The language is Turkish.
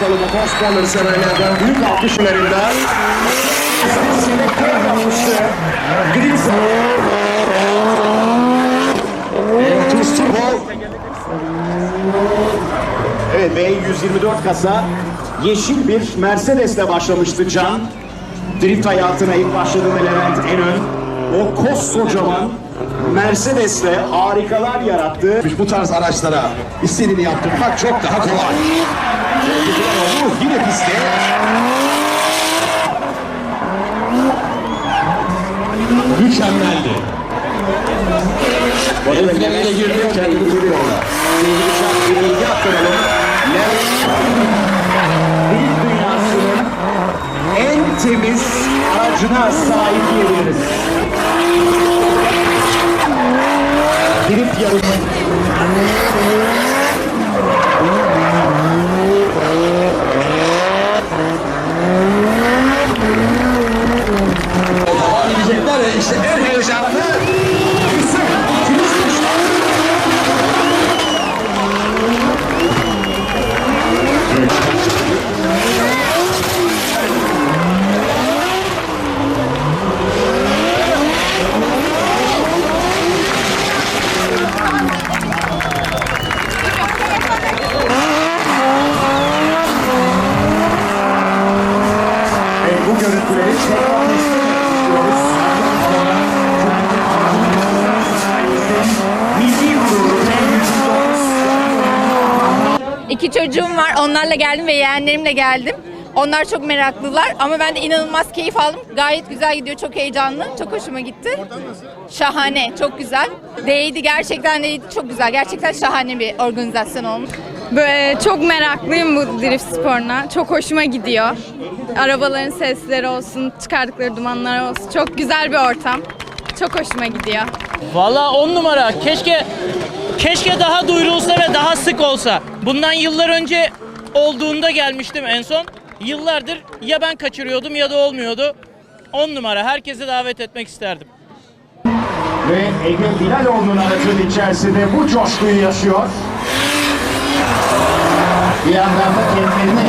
bakalım motorsporları severlerden büyük Tuz Turbo. Evet B124 kasa yeşil bir Mercedes'le başlamıştı Can. Drift hayatına ilk başladığında Levent Enön o koskocaman Mercedes'le harikalar yarattı. Bu tarz araçlara istediğini yaptırmak çok daha kolay. Oldu yine pistte. Mükemmeldi. Defilelere girdi kendini buluyor orada. Sevgili Can bir bilgi aktaralım. Drift dünyasının en temiz aracına sahip diyebiliriz. Drift yarışı. Edecekler ve işte en heyecanlı kısım. İkimiz kuşlar. Evet, bu görüntüleri tekrar istiyoruz. İki çocuğum var. Onlarla geldim ve yeğenlerimle geldim. Onlar çok meraklılar ama ben de inanılmaz keyif aldım. Gayet güzel gidiyor, çok heyecanlı. Çok hoşuma gitti. Şahane, çok güzel. Değdi, gerçekten değdi. Çok güzel. Gerçekten şahane bir organizasyon olmuş. Böyle çok meraklıyım bu drift sporuna. Çok hoşuma gidiyor. Arabaların sesleri olsun, çıkardıkları dumanlar olsun. Çok güzel bir ortam. Çok hoşuma gidiyor. Valla on numara. Keşke keşke daha duyurulsa ve daha sık olsa. Bundan yıllar önce olduğunda gelmiştim en son. Yıllardır ya ben kaçırıyordum ya da olmuyordu. On numara. Herkese davet etmek isterdim. Ve Ege Bilaloğlu'nun aracının içerisinde bu coşkuyu yaşıyor. Bir yandan da aldığını